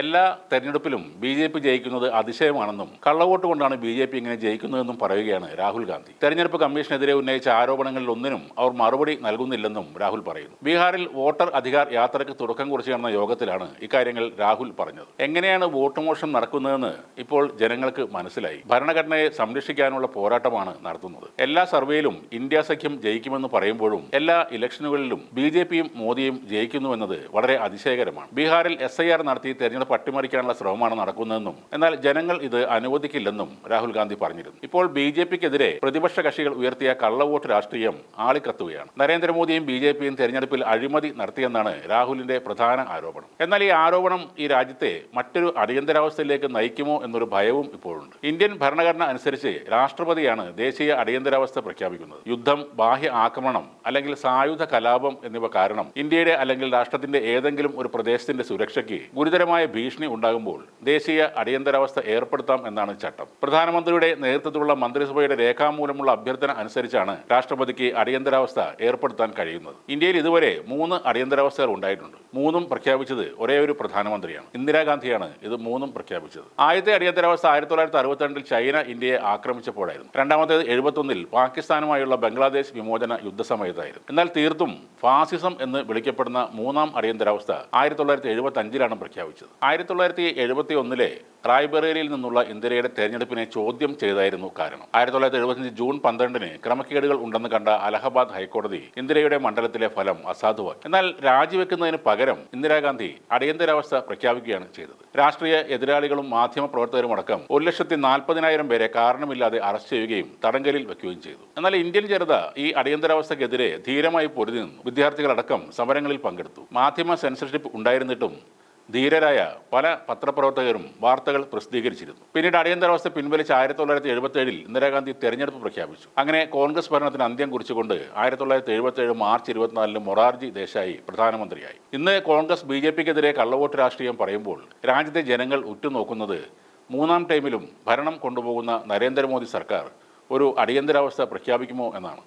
എല്ലാ തെരഞ്ഞെടുപ്പിലും B J P ജയിക്കുന്നത് അതിശയമാണെന്നും കള്ളവോട്ട് കൊണ്ടാണ് ബി ജെ പി ഇങ്ങനെ ജയിക്കുന്നതെന്നും പറയുകയാണ് രാഹുൽ ഗാന്ധി. തെരഞ്ഞെടുപ്പ് കമ്മീഷനെതിരെ ഉന്നയിച്ച ആരോപണങ്ങളിൽ ഒന്നിനും അവർ മറുപടി നൽകുന്നില്ലെന്നും രാഹുൽ പറയുന്നു. ബീഹാറിൽ വോട്ടർ അധികാർ യാത്രയ്ക്ക് തുടക്കം കുറിച്ച് നടന്ന യോഗത്തിലാണ് ഇക്കാര്യങ്ങൾ രാഹുൽ പറഞ്ഞത്. എങ്ങനെയാണ് വോട്ട് മോഷണം നടക്കുന്നതെന്ന് ഇപ്പോൾ ജനങ്ങൾക്ക് മനസ്സിലായി. ഭരണഘടനയെ സംരക്ഷിക്കാനുള്ള പോരാട്ടമാണ് നടത്തുന്നത്. എല്ലാ സർവേയിലും ഇന്ത്യ സഖ്യം ജയിക്കുമെന്ന് പറയുമ്പോഴും എല്ലാ ഇലക്ഷനുകളിലും ബി ജെ പിയും മോദിയും ജയിക്കുന്നുവെന്നത് വളരെ അതിശയകരമാണ്. ബീഹാറിൽ എസ് ഐ ആർ നടത്തി തെരഞ്ഞെടുപ്പ് അട്ടിമറിക്കാനുള്ള ശ്രമമാണ് നടക്കുന്നതെന്നും എന്നാൽ ജനങ്ങൾ ഇത് അനുവദിക്കില്ലെന്നും രാഹുൽ ഗാന്ധി പറഞ്ഞിരുന്നു. ഇപ്പോൾ ബി ജെ പിക്കെതിരെ പ്രതിപക്ഷ കക്ഷികൾ ഉയർത്തിയ കള്ളവോട്ട് രാഷ്ട്രീയം ആളിക്കത്തുകയാണ്. നരേന്ദ്രമോദിയും ബി ജെ പിയും തെരഞ്ഞെടുപ്പിൽ അഴിമതി നടത്തിയെന്നാണ് രാഹുലിന്റെ പ്രധാന ആരോപണം. എന്നാൽ ഈ ആരോപണം ഈ രാജ്യത്തെ മറ്റൊരു അടിയന്തരാവസ്ഥയിലേക്ക് നയിക്കുമോ എന്നൊരു ഭയവും ഇപ്പോഴുണ്ട്. ഇന്ത്യൻ ഭരണഘടന അനുസരിച്ച് രാഷ്ട്രപതിയാണ് ദേശീയ അടിയന്തരാവസ്ഥ പ്രഖ്യാപിക്കുന്നത്. യുദ്ധം ബാഹ്യ ആക്രമണം അല്ലെങ്കിൽ സായുധ കലാപം എന്നിവ കാരണം ഇന്ത്യയുടെ അല്ലെങ്കിൽ രാഷ്ട്രത്തിന്റെ ഏതെങ്കിലും ഒരു പ്രദേശത്തിന്റെ സുരക്ഷയ്ക്ക് ഗുരുതരമായ ഭീഷണി ഉണ്ടാകുമ്പോൾ ദേശീയ അടിയന്തരാവസ്ഥ ഏർപ്പെടുത്താം എന്നാണ് ചട്ടം. പ്രധാനമന്ത്രിയുടെ നേതൃത്വത്തിലുള്ള മന്ത്രിസഭയുടെ രേഖാമൂലമുള്ള അഭ്യർത്ഥന അനുസരിച്ചാണ് രാഷ്ട്രപതിക്ക് അടിയന്തരാവസ്ഥ ഏർപ്പെടുത്താൻ കഴിയുന്നത്. ഇന്ത്യയിൽ ഇതുവരെ മൂന്ന് അടിയന്തരാവസ്ഥകൾ ഉണ്ടായിട്ടുണ്ട്. മൂന്നും പ്രഖ്യാപിച്ചത് ഒരേ ഒരു പ്രധാനമന്ത്രിയാണ്. ഇന്ദിരാഗാന്ധിയാണ് ഇത് മൂന്നും പ്രഖ്യാപിച്ചത്. ആദ്യത്തെ അടിയന്തരാവസ്ഥ ആയിരത്തി തൊള്ളായിരത്തി അറുപത്തിരണ്ടിൽ ചൈന ഇന്ത്യയെ ആക്രമിച്ചപ്പോഴായിരുന്നു. രണ്ടാമത്തേത് എഴുപത്തൊന്നിൽ പാകിസ്ഥാനുമായുള്ള ബംഗ്ലാദേശ് വിമോചന യുദ്ധസമയത്തായിരുന്നു. എന്നാൽ തീർത്തും ഫാസിസം എന്ന് വിളിക്കപ്പെടുന്ന മൂന്നാം അടിയന്തരാവസ്ഥ ആയിരത്തി തൊള്ളായിരത്തി എഴുപത്തി അഞ്ചിലാണ് പ്രഖ്യാപിച്ചത്. ആയിരത്തി തൊള്ളായിരത്തി എഴുപത്തി ഒന്നിലെ റായ്ബറേലിയിൽ നിന്നുള്ള ഇന്ദിരയുടെ തെരഞ്ഞെടുപ്പിനെ ചോദ്യം ചെയ്തായിരുന്നു കാരണം. ആയിരത്തി തൊള്ളായിരത്തി എഴുപത്തിയഞ്ച് ജൂൺ പന്ത്രണ്ടിന് ക്രമക്കേടുകൾ ഉണ്ടെന്ന് കണ്ട അലഹബാദ് ഹൈക്കോടതി ഇന്ദിരയുടെ മണ്ഡലത്തിലെ ഫലം അസാധുവാക്കി. എന്നാൽ രാജിവെക്കുന്നതിന് പകരം ഇന്ദിരാഗാന്ധി അടിയന്തരാവസ്ഥ പ്രഖ്യാപിക്കുകയാണ് ചെയ്തത്. രാഷ്ട്രീയ എതിരാളികളും മാധ്യമ പ്രവർത്തകരും അടക്കം ഒരു ലക്ഷത്തി നാൽപ്പതിനായിരം പേരെ കാരണമില്ലാതെ അറസ്റ്റ് ചെയ്യുകയും തടങ്കലിൽ വെക്കുകയും ചെയ്തു. എന്നാൽ ഇന്ത്യൻ ജനത ഈ അടിയന്തരാവസ്ഥക്കെതിരെ ധീരമായി പൊരുതി നിന്നു. വിദ്യാർത്ഥികളടക്കം സമരങ്ങളിൽ പങ്കെടുത്തു. മാധ്യമ സെൻസർഷിപ്പ് ഉണ്ടായിരുന്നിട്ടും ധീരരായ പല പത്രപ്രവർത്തകരും വാർത്തകൾ പ്രസിദ്ധീകരിച്ചിരുന്നു. പിന്നീട് അടിയന്തരാവസ്ഥ പിൻവലിച്ച് ആയിരത്തി തൊള്ളായിരത്തി ഇന്ദിരാഗാന്ധി തെരഞ്ഞെടുപ്പ് പ്രഖ്യാപിച്ചു. അങ്ങനെ കോൺഗ്രസ് ഭരണത്തിന് അന്ത്യം കുറിച്ചുകൊണ്ട് ആയിരത്തി തൊള്ളായിരത്തി എഴുപത്തി ഏഴ് മാർച്ച് ഇരുപത്തിനാലിന് മൊറാർജി ദേശായി പ്രധാനമന്ത്രിയായി. ഇന്ന് കോൺഗ്രസ് ബി ജെ പിക്കെതിരെ കള്ളവോട്ട് രാഷ്ട്രീയം പറയുമ്പോൾ രാജ്യത്തെ ജനങ്ങൾ ഉറ്റുനോക്കുന്നത് മൂന്നാം ടൈമിലും ഭരണം കൊണ്ടുപോകുന്ന നരേന്ദ്രമോദി സർക്കാർ ഒരു അടിയന്തരാവസ്ഥ പ്രഖ്യാപിക്കുമോ എന്നാണ്.